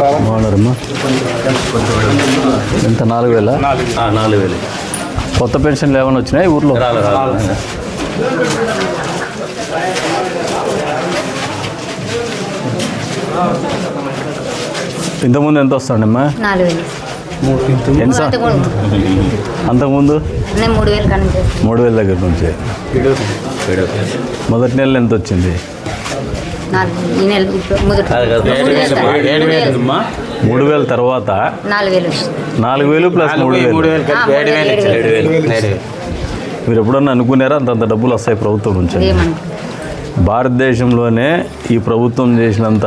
బాగున్నారమ్మా ఎంత? నాలుగు వేల? నాలుగు వేలు. కొత్త పెన్షన్లు ఏమైనా వచ్చినాయి ఊర్లో? రాలే రాలే. ఇంతకుముందు ఎంత వస్తుండమ్మా అంతకుముందు? మూడు వేల దగ్గర నుంచి. మొదటి నెల ఎంత వచ్చింది? నాలుగు ఈ నెల ఇప్పుడు మొదటి కాదు కాదు. మూడు వేలు తర్వాత. నాలుగు వేలు వచ్చింది నాలుగు వేలు ప్లస్ మూడు వేలు మీరు ఎప్పుడన్నా అనుకున్నారా అంతంత డబ్బులు వస్తాయి ప్రభుత్వం నుంచి? భారతదేశంలోనే ఈ ప్రభుత్వం చేసినంత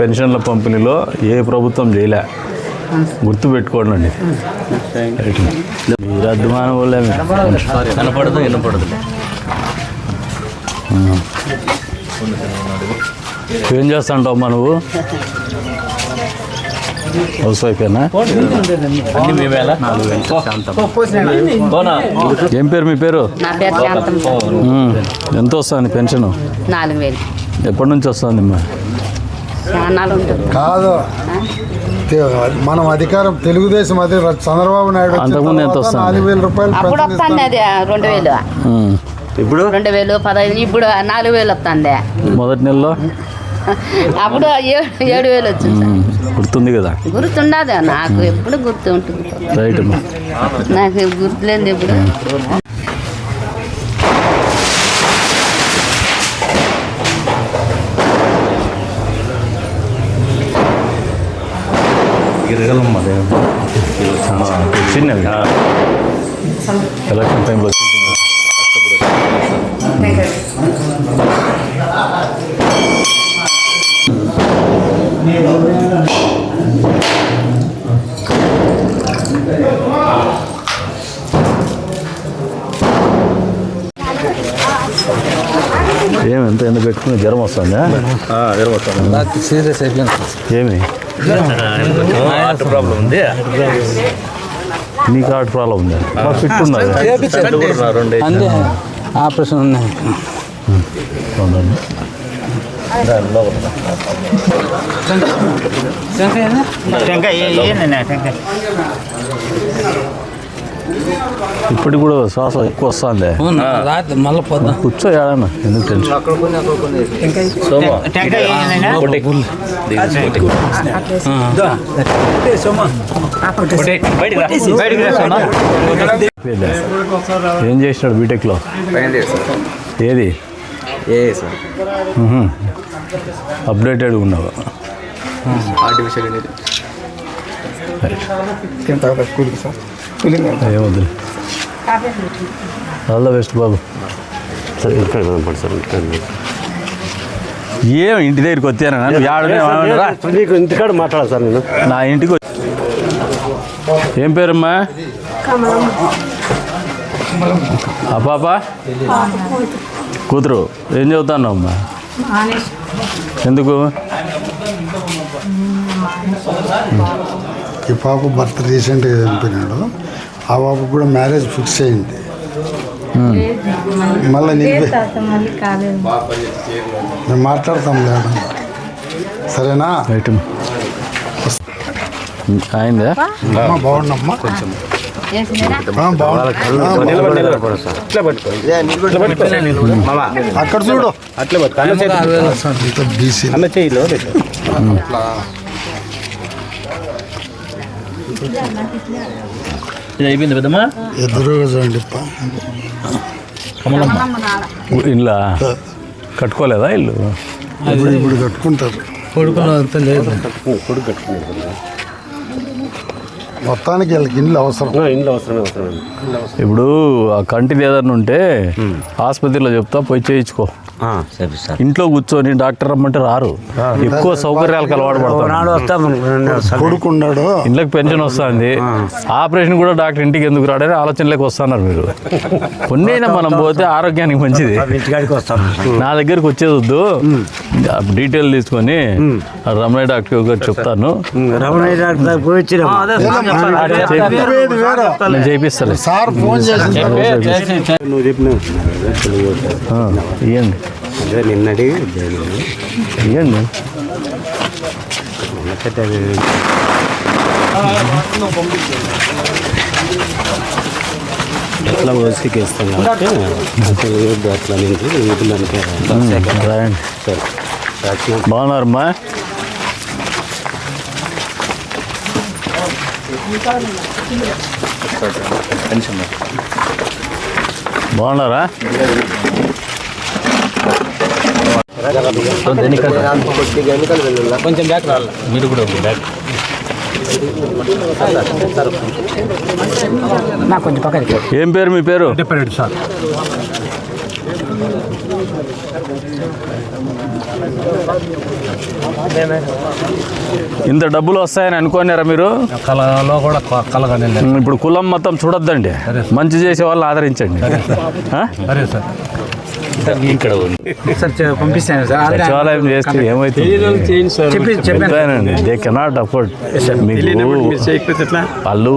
పెన్షన్ల పంపిణీలో ఏ ప్రభుత్వం చేయలే. గుర్తు పెట్టుకోండి మీరు అద్దుమానం వల్లే. కనపడదు వినపడదు. ఏం చేస్తాంటావు అమ్మా నువ్వు? ఏం పేరు మీ పేరు. ఎంత వస్తుంది పెన్షన్? ఎప్పటి నుంచి వస్తుంది అమ్మా? కాదు. మనం అధికారం తెలుగుదేశం అదే చంద్రబాబు నాయుడు అంతకుముందు ఎంత వస్తుంది? నాలుగు వేల రూపాయలు రెండు వేలు. ఇప్పుడు? రెండు వేలు పదహైదు ఇప్పుడు నాలుగు వేలు వస్తుంది మొదటి నెలలో? అప్పుడు ఏడు ఏడు వేలు వచ్చింది. గుర్తుంది కదా? గుర్తుండదు నాకు ఎప్పుడు గుర్తు ఉంటుంది. రైట్ నాకు గుర్తులేదు ఎప్పుడు. గిరగలమ్మ చిన్నవి. ఎలక్షన్ టైంలో ఏమి ఎంత ఎందుకు పెట్టుకుని జ్వరం వస్తుందా? సీరియస్ అయిపోయింది. ఏమి? హార్ట్ ప్రాబ్లం ఉంది? నీకు హార్ట్ ప్రాబ్లం ఉందా? ఫిట్ ఉందా రెండు అంతే. ఆపరేషన్ ఉన్నాయి ఉందండి ఇప్పటికి కూడా శ్వాస ఎక్కువ వస్తుంది. మళ్ళీ కూర్చో ఏడన్నా ఎందుకు టెన్షన్. ఏం చేసినాడు బీటెక్లో ఏది? ఏ సార్. మ్హూ. అప్డేటెడ్ ఉన్నావు? ఆర్టిఫిషియల్ ఇంటెలిజెన్స్ ఏమొద్దు ఆల్ ద బెస్ట్ బాబు. ఏం ఇంటి దగ్గరికి వచ్చానా? నీకు ఇంటికాడ మాట్లాడాలి సార్ నేను. నా ఇంటికి వచ్చి- ఏం పేరమ్మా? ఆ పాప? కూతురు ఏం చదువుతాను అమ్మా? ఎందుకు? ఈ పాప భర్త రీసెంట్గా చనిపోయినాడు. ఆ పాపకు కూడా మ్యారేజ్ ఫిక్స్ అయింది. మళ్ళీ నీకు మేము మాట్లాడతాం లేదా సరేనా? రైట్ అయిందా? బాగుండమ్మా కొంచెం అక్కడ చూడు. అట్లే అన్న ఇది అయిపోయింది పెద్దమ్మా? ఎదురుగా చూడండి అప్ప. ఇల్లా కట్టుకోలేదా ఇల్లు? ఇప్పుడు ఇప్పుడు కట్టుకుంటారు. కొడుకులు అంతా లేదు. మొత్తానికి వీళ్ళకి ఇల్లు అవసరం. ఇంట్లో అవసరమే అవసరమే. ఇప్పుడు ఆ కంటిది ఏదన్నా ఉంటే ఆసుపత్రిలో చెప్తా పోయి చేయించుకో. ఇంట్లో కూర్చొని డాక్టర్ రమ్మంటే రారు. ఎక్కువ పడతారు వస్తాం. కొడుకున్నాడు ఇంట్లోకి పెన్షన్ వస్తుంది. ఆపరేషన్ కూడా డాక్టర్ ఇంటికి ఎందుకు రాడని ఆలోచనలోకి వస్తున్నారు మీరు. కొన్ని అయినా మనం పోతే ఆరోగ్యానికి మంచిది. నా దగ్గరికి వచ్చేది వద్దు డీటెయిల్ తీసుకొని ఆ రమణయ్య డాక్టర్ గారు చెప్తాను. డాక్టర్ చేయిస్తాను సార్ ఫోన్ చేసి నువ్వు చెప్పినావు ఇవ్వండి అదే నిన్నటి ఇవ్వండి ఎట్లా ఓసికి ఇస్తాం కాబట్టి అట్లా నుంచి వీటిలోనికి బాగున్నారమ్మా బాగున్నారా? కొంచెం బ్యాక్ రావాలి? మీరు కూడా బ్యాక్ నాకు కొంచెం పక్కకి ఏం పేరు మీ పేరు? సార్. ఇంత డబ్బులు వస్తాయని అనుకోనారా మీరు? కళలో కూడా కలగానే ఇప్పుడు కులం మొత్తం చూడొద్దండి. మంచి చేసే వాళ్ళని ఆదరించండి? సరే సార్. ఇక్కడ ఉంది. సార్ చె- పంపిస్తాను సార్. అదే సచివాలయం చేస్తే దే కెనాట్ అఫోర్డ్ వాళ్ళు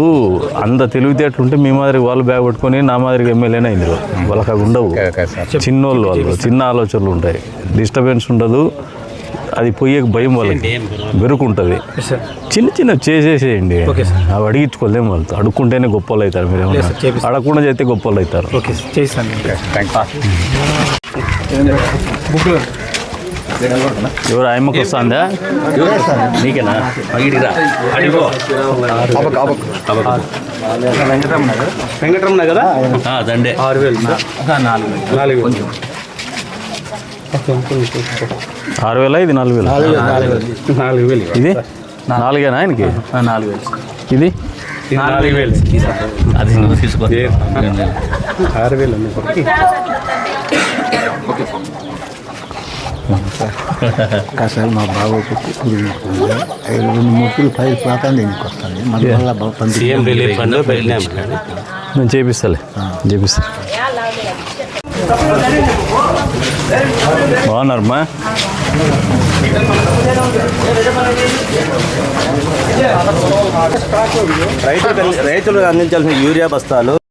అంత తెలివితేటలు ఉంటే మీ మాదిరి వాళ్ళు బ్యాగ్ పట్టుకొని నా మాదిరిగా ఎమ్మెల్యేనే అయింది వాళ్ళకి అవి ఉండవు. చిన్నోళ్ళు వాళ్ళు చిన్న ఆలోచనలు ఉంటాయి. డిస్టర్బెన్స్ ఉండదు. అది పోయే భయం వాళ్ళకి. బెరుకుంటుంది చిన్న చిన్న చేసేసేయండి. అవి అడిగించుకోలేము వాళ్ళతో. అడుక్కుంటేనే గొప్ప వాళ్ళు అవుతారు మీరు ఏమన్నా అడగకుండా చేస్తే గొప్ప వాళ్ళు అవుతారు ఎవరు? ఆయమ్మకి వస్తుందా? నీకేనా? వెంకటరమణ కదా? ఆ, దండే. ఆరు వేలు నాలుగు వేలు. ఆరు వేల? ఇది నాలుగు వేల? నాలుగు వేలు ఇది? నాలుగేనా ఆయనకి? నాలుగు వేలు. ఇది? నాలుగు వేలు. అది. తీసుకో. ఆరు వేలు. మా బాబు రెండు మూర్తులు పై పోతాను దీనికి వస్తాను మళ్ళీ మళ్ళీ సీఎం రిలీఫ్ ఫండ్ పెట్టినాం. నేను చేపిస్తాలే. చేపిస్తా. బాగున్నారమ్మా. రైతులు రైతులు అందించాల్సిన యూరియా బస్తాలు